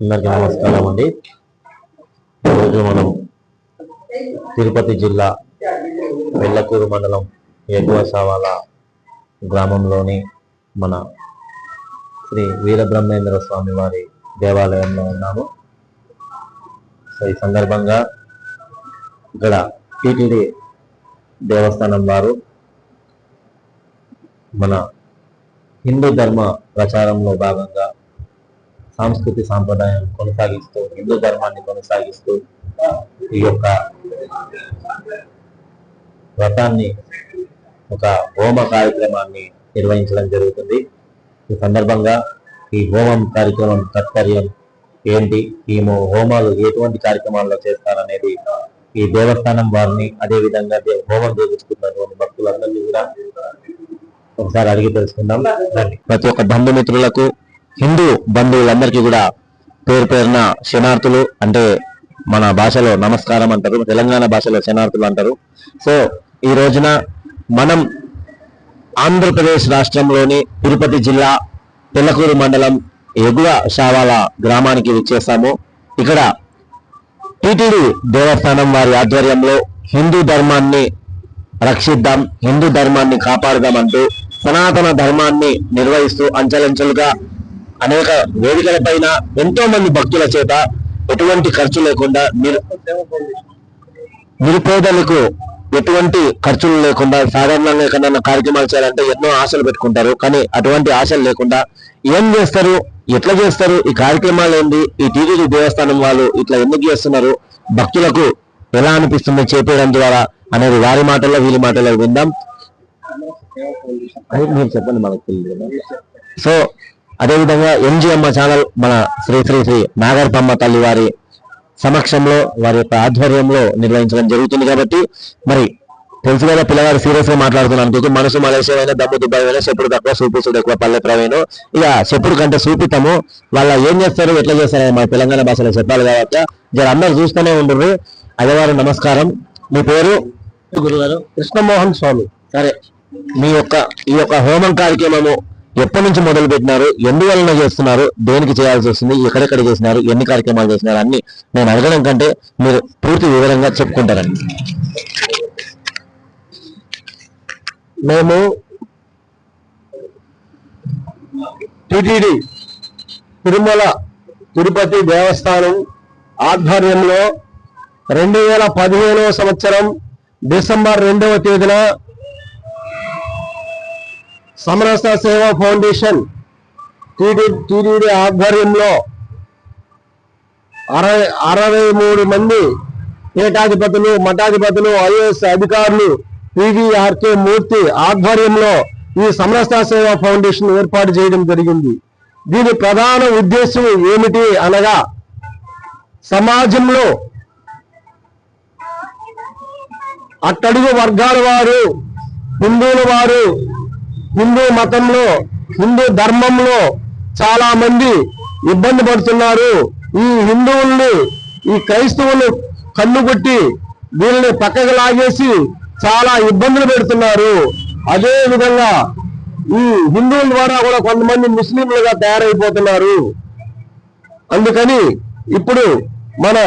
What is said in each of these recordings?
అందరికీ నమస్కారం అండి ఈరోజు మనం తిరుపతి జిల్లా వెల్లకూరు మండలం ఎగువ సవాల గ్రామంలోని మన శ్రీ వీరబ్రహ్మేంద్ర స్వామి వారి దేవాలయంలో ఉన్నాము. సో ఈ సందర్భంగా ఇక్కడ టీటీడీ దేవస్థానం వారు మన హిందూ ధర్మ ప్రచారంలో భాగంగా సాంస్కృతిక సాంప్రదాయం కొనసాగిస్తూ హిందూ ధర్మాన్ని కొనసాగిస్తూ ఈ యొక్క వ్రతాన్ని ఒక హోమ కార్యక్రమాన్ని నిర్వహించడం జరుగుతుంది. ఈ సందర్భంగా ఈ హోమం కార్యక్రమం తాత్పర్యం ఏంటి? ఈ హోమాలు ఎటువంటి కార్యక్రమాల్లో చేస్తారనేది ఈ దేవస్థానం వారిని అదే విధంగా దే- హోమం చేయించుకున్నటువంటి భక్తులందరినీ కూడా ఒకసారి అడిగి తెలుసుకుందాం. ప్రతి ఒక్క బంధుమిత్రులకు హిందూ బంధువులందరికీ కూడా పేరు పేరున శనార్థులు అంటే మన భాషలో నమస్కారం అంటారు తెలంగాణ భాషలో శనార్థులు అంటారు. సో ఈ రోజున మనం ఆంధ్రప్రదేశ్ రాష్ట్రంలోని తిరుపతి జిల్లా పిల్లకూరు మండలం ఎగువ షావాల గ్రామానికి వచ్చేస్తాము. ఇక్కడ టిటిడి దేవస్థానం వారి ఆధ్వర్యంలో హిందూ ధర్మాన్ని రక్షిద్దాం హిందూ ధర్మాన్ని కాపాడుదాం అంటూ సనాతన ధర్మాన్ని నిర్వహిస్తూ అంచెలంచెలుగా అనేక వేదికల పైన ఎంతో మంది భక్తుల చేత ఎటువంటి ఖర్చు లేకుండా నిర్- నిరుపేదలకు ఎటువంటి ఖర్చులు లేకుండా సాధారణంగా ఎక్కడైనా కార్యక్రమాలు చేయాలంటే ఎన్నో ఆశలు పెట్టుకుంటారు. కానీ అటువంటి ఆశలు లేకుండా ఏం చేస్తారు? ఎట్లా చేస్తారు? ఈ కార్యక్రమాలు ఏంటి ఈ టీటీడీ దేవస్థానం వాళ్ళు ఇట్లా ఎందుకు చేస్తున్నారు? భక్తులకు ఎలా అనిపిస్తుంది చేపేయడం ద్వారా అనేది వారి మాటల్లో వీరి మాటల్లో విందాం. మీరు చెప్పండి మనకు. సో అదేవిధంగా ఎంజిఎమ్మ ఛానల్ మన శ్రీ శ్రీ శ్రీ నాగర్పమ్మ తల్లి వారి సమక్షంలో వారి యొక్క ఆధ్వర్యంలో నిర్వహించడం జరుగుతుంది కాబట్టి మరి తెలుసు కదా పిల్లగాడు సీరియస్గా మాట్లాడుతున్నాను మనసు మలేషియా అయినా దమ్ము దుబాయ్ అయినా చెప్పుడు తక్కువ సూపిస్తుడు ఎక్కువ పల్లె ప్రవీణు. ఇక చెప్పుడు కంటే సూపితము. వాళ్ళ ఏం చేస్తారు ఎట్లా చేస్తారు మన తెలంగాణ భాషలో చెప్పాలి కాబట్టి జర అందరు చూస్తూనే ఉండరు అయ్యవారు నమస్కారం. మీ పేరు? గురుగారు. కృష్ణమోహన్ స్వామి. సరే. మీ యొక్క ఈ యొక్క హోమం కార్యక్రమము ఎప్పటి నుంచి మొదలు పెట్టినారు ఎందువలన చేస్తున్నారు? దేనికి చేయాల్సి వస్తుంది? ఎక్కడెక్కడ చేసినారు? ఎన్ని కార్యక్రమాలు చేసినారు? అన్ని నేను అడగడం కంటే మీరు పూర్తి వివరంగా చెప్పుకుంటారండి. మేము టిటిడి తిరుమల తిరుపతి దేవస్థానం ఆధ్వర్యంలో రెండు వేల పదిహేనవ సంవత్సరం డిసెంబర్ రెండవ తేదీన సమరస సేవా ఫౌండేషన్ టిటిడి ఆధ్వర్యంలో అరవై అరవై మూడు మంది పీఠాధిపతులు మఠాధిపతులు ఐఏఎస్ అధికారులు పివిఆర్కే మూర్తి ఆధ్వర్యంలో ఈ సమరస సేవా ఫౌండేషన్ ఏర్పాటు చేయడం జరిగింది. దీని ప్రధాన ఉద్దేశం ఏమిటి అనగా సమాజంలో అట్టడుగు వర్గాల వారు హిందువుల వారు హిందూ మతంలో హిందూ ధర్మంలో చాలా మంది ఇబ్బంది పడుతున్నారు. ఈ హిందువుల్ని ఈ క్రైస్తవులు కన్నుకొట్టి వీళ్ళని పక్కకు లాగేసి చాలా ఇబ్బందులు పెడుతున్నారు. అదే విధంగా ఈ హిందువుల ద్వారా కూడా కొంతమంది ముస్లింలుగా తయారైపోతున్నారు. అందుకని ఇప్పుడు మన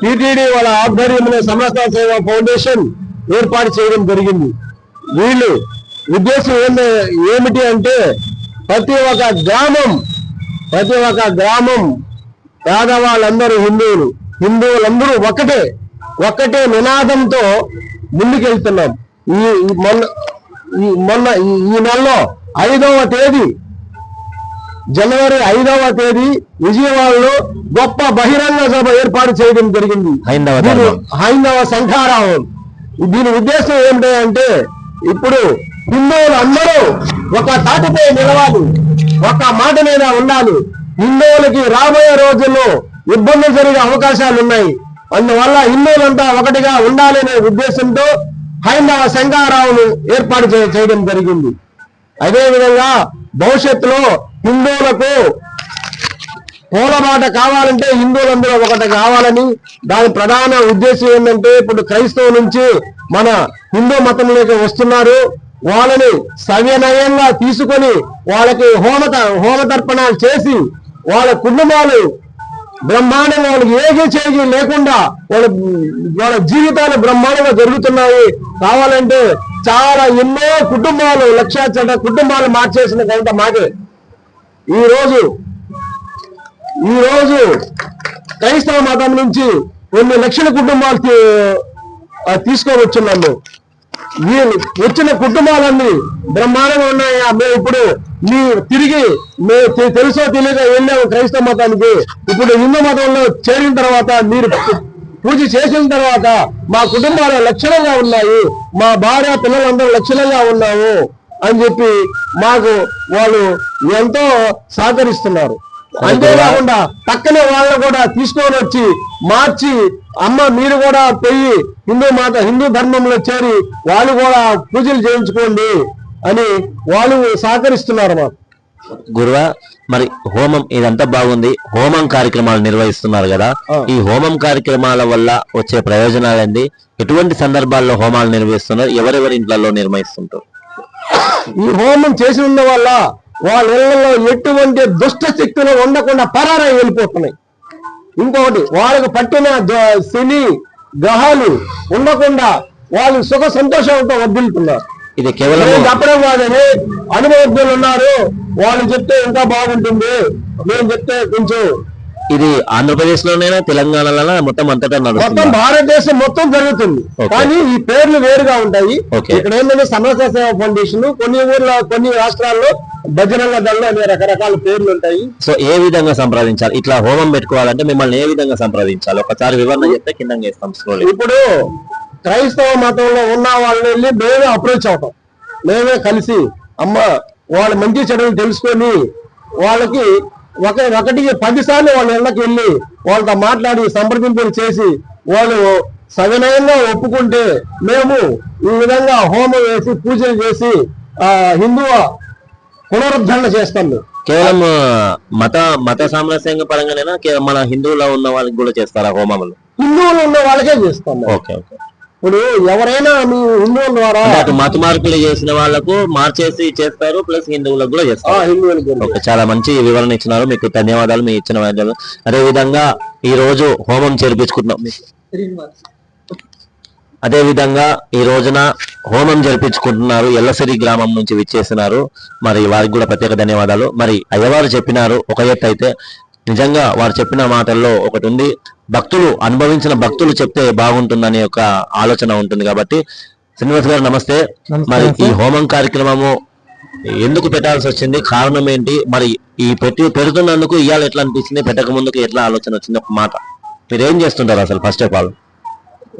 టిటిడి వాళ్ళ ఆధ్వర్యంలో సమస్త సేవా ఫౌండేషన్ ఏర్పాటు చేయడం జరిగింది. వీళ్ళు ఉద్దేశం ఏంది? ఏమిటి అంటే ప్రతి ఒక్క గ్రామం ప్రతి ఒక్క గ్రామం పేదవాళ్ళందరూ హిందువులు. హిందువులందరూ ఒకటే ఒక్కటే నినాదంతో ముందుకెళ్తున్నాం. ఈ మొన్న ఈ మొన్న ఈ- నెలలో ఐదవ తేదీ జనవరి ఐదవ తేదీ విజయవాడలో గొప్ప బహిరంగ సభ ఏర్పాటు చేయడం జరిగింది. హైందవ. హైందవ సంఖారావం దీని ఉద్దేశం ఏమిటంటే ఇప్పుడు హిందువులు అందరూ ఒక తాటిపై నిలవాలి ఒక మాట మీద ఉండాలి. హిందువులకి రాబోయే రోజుల్లో ఇబ్బందులు జరిగే అవకాశాలు ఉన్నాయి అందువల్ల హిందువులంతా ఒకటిగా ఉండాలనే ఉద్దేశంతో హైందవ సంఘారావును ఏర్పాటు చేయడం జరిగింది. అదేవిధంగా భవిష్యత్తులో హిందువులకు పూలమాట కావాలంటే హిందువులందరూ ఒకటి కావాలని దాని ప్రధాన ఉద్దేశం ఏంటంటే ఇప్పుడు క్రైస్తవు నుంచి మన హిందూ మతంలోకి వస్తున్నారు. వాళ్ళని సవ్యనయంగా తీసుకొని వాళ్ళకి హోమ హోమ తర్పణాలు చేసి వాళ్ళ కుటుంబాలు బ్రహ్మాండంగా వాళ్ళకి ఏగి చేగి లేకుండా వాళ్ళ వాళ్ళ జీవితాలు బ్రహ్మాండంగా జరుగుతున్నాయి. కావాలంటే చాలా ఎన్నో కుటుంబాలు లక్షాచట కుటుంబాలు మార్చేసిన కనుక మాకే. ఈరోజు ఈరోజు క్రైస్తవ మతం నుంచి కొన్ని లక్షల కుటుంబాలు తీసుకోవచ్చున్నాము తీసుకొని వీళ్ళు వచ్చిన కుటుంబాలన్నీ బ్రహ్మాండంగా ఉన్నాయా? మేము ఇప్పుడు మీ తిరిగి మేము తెలుసో తెలియక వెళ్ళాము క్రైస్తవ మతానికి. ఇప్పుడు హిందూ మతంలో చేరిన తర్వాత మీరు పూజ చేసిన తర్వాత మా కుటుంబాలు లక్షణంగా ఉన్నాయి. మా భార్య పిల్లలందరూ లక్షణంగా ఉన్నాము అని చెప్పి మాకు వాళ్ళు ఎంతో సహకరిస్తున్నారు. అంతేకాకుండా పక్కనే వాళ్ళని కూడా తీసుకొని వచ్చి మార్చి అమ్మ మీరు కూడా పోయి హిందూ మాత హిందూ ధర్మంలో చేరి వాళ్ళు కూడా పూజలు చేయించుకోండి అని వాళ్ళు సహకరిస్తున్నారు మాకు గురువా మరి హోమం ఇదంతా బాగుంది. హోమం కార్యక్రమాలు నిర్వహిస్తున్నారు కదా. ఈ హోమం కార్యక్రమాల వల్ల వచ్చే ప్రయోజనాలు ఏంటి? ఎటువంటి సందర్భాల్లో హోమాలు నిర్వహిస్తున్నారు? ఎవరెవరి ఇంట్లలో నిర్వహిస్తుంటారు? ఈ హోమం చేసి ఉన్న వల్ల వాళ్ళ ఇళ్ళలో ఎటువంటి దుష్ట శక్తులు ఉండకుండా పరారై వెళ్ళిపోతున్నాయి. ఇంకొకటి వాళ్ళకు పట్టిన శని గ్రహాలు ఉండకుండా వాళ్ళు సుఖ సంతోషంతో వర్దిల్తున్నారు ఇది కేవలం చెప్పడం కాదని అనుభవజ్ఞులు ఉన్నారు. వాళ్ళు చెప్తే ఇంకా బాగుంటుంది. నేను చెప్తే కొంచెం ఇది ఆంధ్రప్రదేశ్ లోనైనా తెలంగాణలోనా? మొత్తం అంతటా మొత్తం భారతదేశం మొత్తం జరుగుతుంది. కానీ ఈ పేర్లు వేరుగా ఉంటాయి. ఇక్కడ ఏంటంటే సమస్య సేవ ఫౌండేషన్ కొన్ని ఊర్లో కొన్ని రాష్ట్రాల్లో బజరంగ దళం అనే రకరకాల పేర్లు ఉంటాయి. సో ఏ విధంగా సంప్రదించాలి? ఇట్లా హోమం పెట్టుకోవాలంటే మిమ్మల్ని ఏ విధంగా సంప్రదించాలి? ఒకసారి వివరణ చెప్తే కింద స్క్రోల్ ఇప్పుడు క్రైస్తవ మతంలో ఉన్న వాళ్ళని వెళ్ళి మేమే అప్రోచ్ అవుతాం. మేమే కలిసి అమ్మ వాళ్ళ మంచి చెడులు తెలుసుకొని వాళ్ళకి ఒక ఒకటికి పది సార్లు వాళ్ళ ఇళ్ళకి వెళ్ళి వాళ్ళతో మాట్లాడి సంప్రదింపులు చేసి వాళ్ళు సవినయంగా ఒప్పుకుంటే మేము ఈ విధంగా హోమం వేసి పూజలు చేసి ఆ హిందూ పునరుద్ధరణ చేస్తాం. కేవలం మత మత సామరస్యంగా పరంగానేనా కేవలం మన హిందువులో ఉన్న వాళ్ళకి కూడా చేస్తారా హోమములు హిందువులు ఉన్న వాళ్ళకే చేస్తాం. ఓకే ఓకే ఇప్పుడు ఎవరైనా మీ హిందువుల ద్వారా అంటే మత మార్పులు చేసిన వాళ్ళకు మార్చేసి చేస్తారు ప్లస్ హిందువులకు కూడా చేస్తారు. హిందువులకి చాలా మంచి వివరణ ఇచ్చినారు. మీకు ధన్యవాదాలు మీ ఇచ్చిన వాద్యాలు అదే విధంగా ఈ రోజు హోమం చేర్పించుకుంటున్నాం అదే విధంగా ఈ రోజున హోమం జరిపించుకుంటున్నారు. ఎల్లసిరి గ్రామం నుంచి విచ్చేసినారు. మరి వారికి కూడా ప్రత్యేక ధన్యవాదాలు. మరి అయ్యవారు చెప్పినారు ఒక ఎత్తు అయితే నిజంగా వారు చెప్పిన మాటల్లో ఒకటి ఉంది భక్తులు అనుభవించిన భక్తులు చెప్తే బాగుంటుందనే ఒక ఆలోచన ఉంటుంది కాబట్టి. శ్రీనివాస్ గారు నమస్తే. మరి ఈ హోమం కార్యక్రమము ఎందుకు పెట్టాల్సి వచ్చింది? కారణం ఏంటి? మరి ఈ పెట్టి పెడుతున్నందుకు ఇవాళ ఎట్లా అనిపించింది పెట్టక ముందుకు ఎట్లా ఆలోచన వచ్చింది? ఒక మాట. మీరు ఏం చేస్తుంటారు అసలు ఫస్ట్ ఆఫ్ ఆల్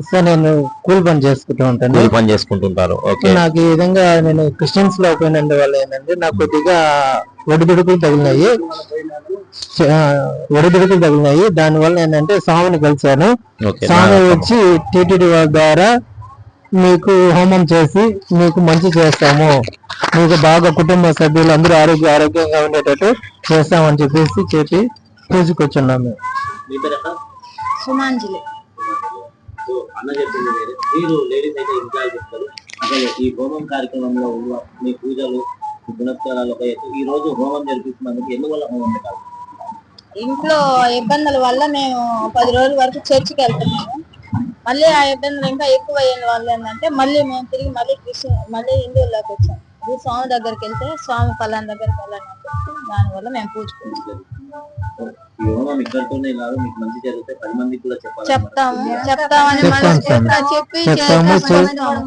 సార్ నేను కూల్ పని చేసుకుంటూ ఉంటాను. కూలి పని చేసుకుంటుంటారు. ఓకే. నాకు ఈ విధంగా నేను క్రిస్టియన్స్లో పోయినందు వల్ల ఏంటంటే నాకు కొద్దిగా ఒడిదుడుకులు తగిలినాయి. ఒడిదుడుకులు తగిలినాయి. దాని వల్ల ఏంటంటే స్వామిని కలిశాను. ఓకే స్వామి వచ్చి టీటీడీ వారి ద్వారా మీకు హోమం చేసి మీకు మంచి చేస్తాము. మీకు బాగా కుటుంబ సభ్యులు అందరూ ఆరోగ్య ఆరోగ్యంగా ఉండేటట్టు చేస్తామని చెప్పేసి చెప్పి పూజకొచ్చున్నాము. మీ పేరు అక్క? సుమాంజలి. సో అన్న చెప్పింది వేరే. మీరు లేడీస్ అయితే ఇంకా చెప్తారు. అసలు ఈ హోమం కార్యక్రమంలో ఉన్న మీ పూజలు మీ పునస్కారాలు ఈ రోజు హోమం జరిపిస్తున్నందుకు ఎందువల్ల హోమం పెట్టాలి? ఇంట్లో ఇబ్బందుల వల్ల మేము పది రోజుల వరకు చర్చికి వెళ్తున్నాము. మళ్ళీ ఆ ఇబ్బందులు ఇంకా ఎక్కువ అయిన వాళ్ళు ఏంటంటే మళ్ళీ మేము తిరిగి మళ్ళీ క్రిస్టియన్ మళ్ళీ హిందువుల్లోకి వచ్చాము స్వామి దగ్గరికి వెళ్తే స్వామి ఫలాన్ దగ్గరికి వెళ్ళాలని దానివల్ల మేము పూజుకుంటాం చెప్తాము చెప్తామని. చెప్పి.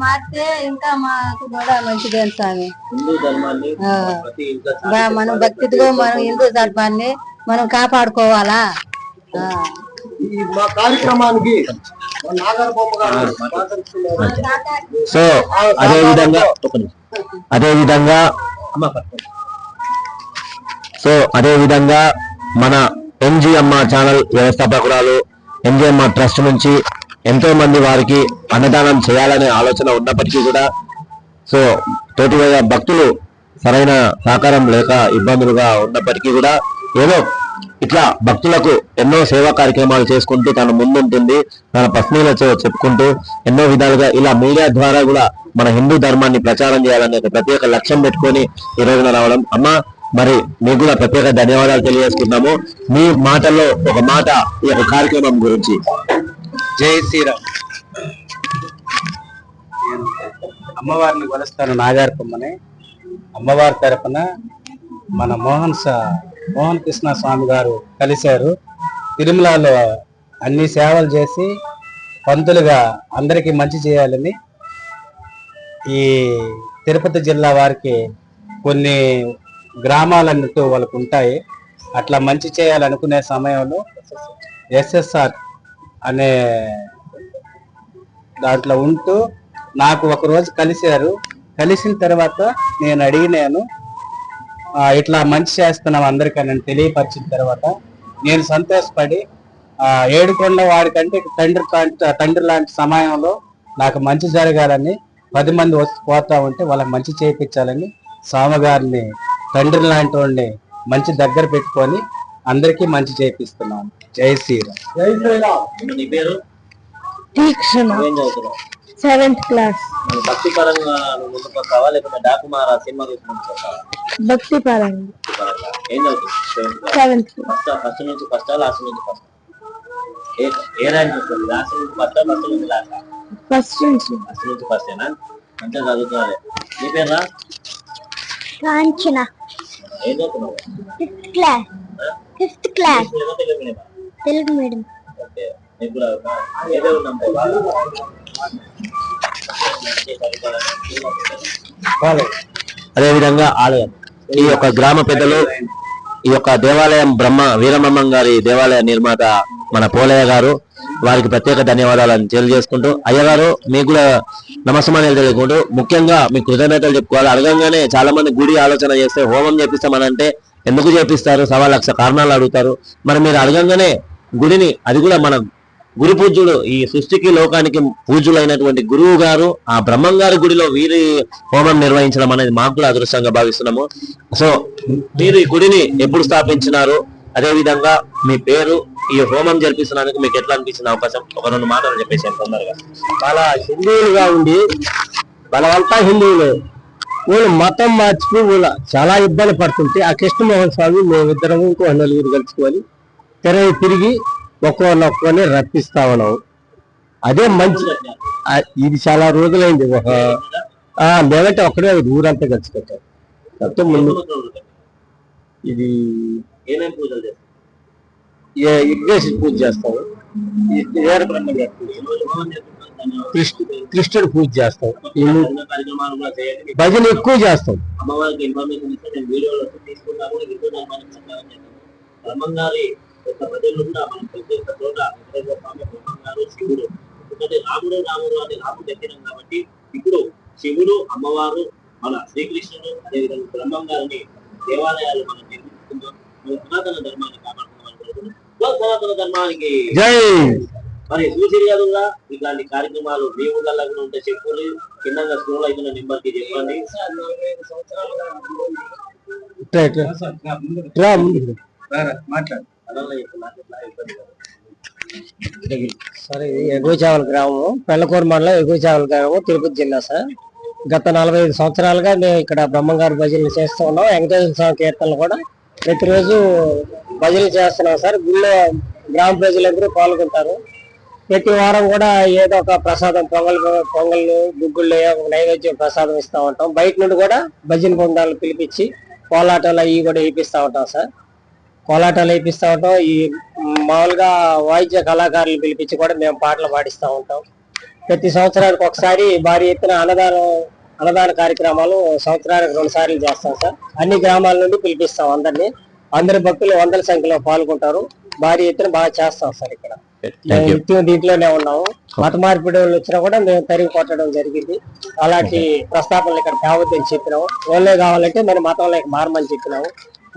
మారితే ఇంకా మాకు కూడా మంచిదే స్వామి మనం భక్తితో మనం హిందూ ధర్మాన్ని మనం కాపాడుకోవాలా ఆ. ఈ మా కార్యక్రమానికి మా నాగర్ బొమ్మ గారు సహకరిస్తున్నారు. సో అదే విధంగా ఒక నిమిషం. అదే విధంగా సో అదే విధంగా మన ఎంజిఎమ్మ ఛానల్ వ్యవస్థాపకురాలు ఎంజిఎమ్మ ట్రస్ట్ నుంచి ఎంతో మంది వారికి అన్నదానం చేయాలనే ఆలోచన ఉన్నప్పటికీ కూడా సో తోటి భక్తులు సరైన సహకారం లేక ఇబ్బందులుగా ఉన్నప్పటికీ కూడా ఏదో ఇట్లా భక్తులకు ఎన్నో సేవా కార్యక్రమాలు చేసుకుంటూ తన ముందుంటుంది తన పత్నిలతో చెప్పుకుంటూ ఎన్నో విధాలుగా ఇలా మీడియా ద్వారా కూడా మన హిందూ ధర్మాన్ని ప్రచారం చేయాలనే ప్రత్యేక లక్ష్యం పెట్టుకొని ఈ రోజున రావడం. అమ్మ మరి మీకు కూడా ప్రత్యేక ధన్యవాదాలు తెలియజేసుకున్నాము మీ మాటల్లో ఒక మాట ఈ యొక్క కార్యక్రమం గురించి. జై శ్రీరామ్. అమ్మవారిని కొలుస్తాను నాగార్పమ్మని అమ్మవారి తరపున మన మోహన్ సా మోహన్ కృష్ణ స్వామి గారు కలిశారు. తిరుమలలో అన్ని సేవలు చేసి పంతులుగా అందరికీ మంచి చేయాలని ఈ తిరుపతి జిల్లా వారికి కొన్ని గ్రామాలన్నట్టు వాళ్ళకు ఉంటాయి. అట్లా మంచి చేయాలనుకునే సమయంలో ఎస్ఎస్ఆర్ అనే దాంట్లో ఉంటూ నాకు ఒకరోజు కలిశారు. కలిసిన తర్వాత నేను అడిగినాను ఇట్లా మంచి చేస్తున్నాం అందరికీ నేను తెలియపరిచిన తర్వాత నేను సంతోషపడి ఏడుకొండ వాడికంటే తండ్రి లాంటి- తండ్రి లాంటి సమయంలో నాకు మంచి జరగాలని పది మంది వచ్చి పోతా ఉంటే వాళ్ళకి మంచి చేయించాలని స్వామిగారిని తండ్రి లాంటి వాడిని మంచి దగ్గర పెట్టుకొని అందరికీ మంచి చేపిస్తున్నాను జై శ్రీరామ్. జై శ్రీరామ్. నీ పేరు? తీక్షణ ఏం చదువుతున్నావు? Seventh class. భక్తి పరంగా నువ్వు ముందుకు వస్తావా లేకపోతే డాకుమారా సినిమా చూసి ముందుకు వస్తావా భక్తి పరంగా ఏం సెవెంత్ ఫస్ట్ ఫస్ట్ నుంచి ఫస్ట్ లాస్ట్ నుంచి ఫస్ట్. ఏ ఏ ర్యాంక్ వస్తుంది? లాస్ట్ నుంచి ఫస్ట్ ఫస్ట్ నుంచి లాస్ట్? ఫస్ట్ నుంచి. ఫస్ట్ నుంచి ఫస్టేనా? మంచిగా చదువుకోవాలి నీ పేరు Kanchana. Fifth class fifth class Telugu medium. అదేవిధంగా ఆలయం. ఈ యొక్క గ్రామ పెద్దలు ఈ యొక్క దేవాలయం బ్రహ్మ వీరబ్రహ్మం గారి దేవాలయ నిర్మాత మన పోలయ్య గారు వారికి ప్రత్యేక ధన్యవాదాలను తెలియజేసుకుంటూ అయ్యగారు మీకు కూడా నమస్కారాలు తెలియకుంటూ ముఖ్యంగా మీ కృతజ్ఞతలు చెప్పుకోవాలి. అడగంగానే చాలా మంది గుడి ఆలోచన చేస్తే హోమం చేపిస్తామనంటే ఎందుకు చేపిస్తారు? సవా లక్ష కారణాలు అడుగుతారు. మరి మీరు అడగంగానే గుడిని అది కూడా మన గురు పూజ్యుడు ఈ సృష్టికి లోకానికి పూజ్యులైనటువంటి గురువు గారు ఆ బ్రహ్మంగారి గుడిలో వీరి హోమం నిర్వహించడం అనేది మాకు కూడా అదృష్టంగా భావిస్తున్నాము. సో మీరు ఈ గుడిని ఎప్పుడు స్థాపించినారు? అదేవిధంగా మీ పేరు ఈ హోమం జరిపిస్తున్నందుకు మీకు ఎట్లా అనిపించిన అవకాశం? ఒక రెండు మాటలు చెప్పేసి తొందరగా. చాలా హిందువులుగా ఉండి మనమంతా హిందువులే. వీళ్ళు మతం మార్చుకుని వీళ్ళ చాలా ఇబ్బంది పడుతుంటే ఆ కృష్ణమోహన్ స్వామి మేమిద్దరం ఇంకో నలుగురు కలుసుకొని తెరవి తిరిగి ఒక్కొక్కరిని రప్పిస్తా ఉన్నాం. అదే మంచి ఇది చాలా రోజులైంది. ఒక ఆ, మేమంటే ఒక్కడే ఊరంతా కలిసి కట్టాం కాకపోతే ముందు ఇది ఏమేమి పూజలు చేస్తారు? విఘ్నేశ్వర పూజ చేస్తాం ఈ వీరబ్రహ్మ గారి పూజ. ఈ రోజు హోమం చేస్తున్నారు దాన్ని కృష్ణ కృష్ణుడి పూజ చేస్తాం భజన ఎక్కువ చేస్తాం రాముడు రాముడు అని రాముడు చెప్పినాం కాబట్టి ఇప్పుడు శివుడు అమ్మవారు మన శ్రీకృష్ణుడు అదేవిధంగా బ్రహ్మం గారిని దేవాలయాలు మనం నిర్మిస్తున్నాం మన సనాతన ధర్మాన్ని సనాతన ధర్మానికి. జై. మరి చూసిరు కదా ఇట్లాంటి కార్యక్రమాలు మీ ఊళ్ళల్లో కూడా ఉంటే చెప్పులు కింద స్కూల్ అయితే నెంబర్కి చెప్పండి. సార్ ఎగువచావల గ్రామం పెళ్ళకూరు మండలం ఎగువచావల గ్రామం తిరుపతి జిల్లా సార్. గత నలభై ఐదు సంవత్సరాలుగా మేము ఇక్కడ బ్రహ్మంగారి భజనలు చేస్తూ ఉన్నాం. వెంకటేశ్వర స్వామి కీర్తనలు కూడా ప్రతిరోజు భజనలు చేస్తున్నాం సార్. గుళ్ళో గ్రామ ప్రజలందరూ పాల్గొంటారు. ప్రతి వారం కూడా ఏదో ఒక ప్రసాదం పొంగల్ పొంగళ్ళు గుగ్గుళ్ళు ఒక నైవేద్యం ప్రసాదం ఇస్తూ ఉంటాం. బయట నుండి కూడా భజన బృందాలు పిలిపించి కోలాటాలు అవి కూడా వేయిస్తూ ఉంటాం సార్. కోలాటాలు వేయిస్తూ ఉంటాం. ఈ మామూలుగా వాయిద్య కళాకారులు పిలిపించి కూడా మేము పాటలు పాడిస్తూ ఉంటాం. ప్రతి సంవత్సరానికి ఒకసారి భారీ ఎత్తున అన్నదానం అన్నదాన కార్యక్రమాలు సంవత్సరానికి రెండు సార్లు చేస్తాం సార్. అన్ని గ్రామాల నుండి పిలిపిస్తాం అందరినీ. అందరి భక్తులు వందల సంఖ్యలో పాల్గొంటారు. భారీ ఎత్తున బాగా చేస్తాం సార్ ఇక్కడ. నిత్యం దీంట్లోనే ఉన్నాము. మత మార్పిడి వాళ్ళు వచ్చినా కూడా మేము తరిగి కొట్టడం జరిగింది. అలాంటి ప్రస్తాపనలు ఇక్కడ తేవద్దని చెప్పినాము. వాళ్ళే కావాలంటే మరి మతంలోకి మారమని చెప్పినాము.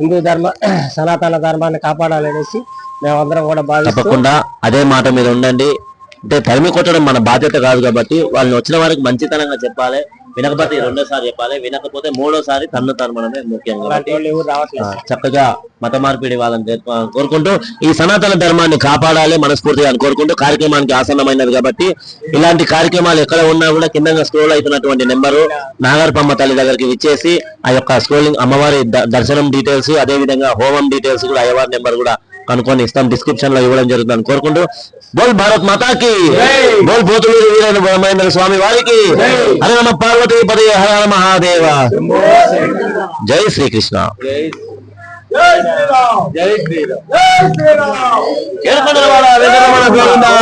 హిందూ ధర్మ సనాతన ధర్మాన్ని కాపాడాలనేసి మేమందరం కూడా భావిస్తూ తప్పకుండా అదే మాట మీద ఉండండి. అంటే తరిమి కొట్టడం మన బాధ్యత కాదు కాబట్టి వాళ్ళని వచ్చిన వారికి మంచితనంగా చెప్పాలి. వినకపోతే రెండోసారి చెప్పాలి. వినకపోతే మూడోసారి తన్ను తనమనమే ముఖ్యం అలాంటి కాబట్టి వాళ్ళు ఎవరు రావట్లేదు. ఆ, చక్కగా మత మార్పిడి వాళ్ళని కోరుకుంటూ ఈ సనాతన ధర్మాన్ని కాపాడాలి మనస్ఫూర్తిగా అని కోరుకుంటూ కార్యక్రమానికి ఆసన్నమైనది కాబట్టి ఇలాంటి కార్యక్రమాలు ఎక్కడ ఉన్నా కూడా కింద స్క్రోల్ అవుతున్నటువంటి నెంబరు నాగర్పమ్మ తల్లి దగ్గరికి విచ్చేసి ఆ యొక్క స్క్రోలింగ్ అమ్మవారి దర్శనం డీటెయిల్స్ అదే విధంగా హోమం డీటెయిల్స్ కూడా అయ్యవారి నెంబర్ కూడా కనుక్కొని ఇస్తాం. డిస్క్రిప్షన్లో ఇవ్వడం జరుగుతుందని కోరుకుంటూ బోల్ భారత్ మాతాకి. బోల్ పోతులూరు వీరైన బ్రహ్మేంద్ర స్వామి వారికి. హర నమ పార్వతీ పదే హర మహాదేవ. జై శ్రీకృష్ణ. జై శ్రీరామ్. వెంకటరమణ గోవిందా.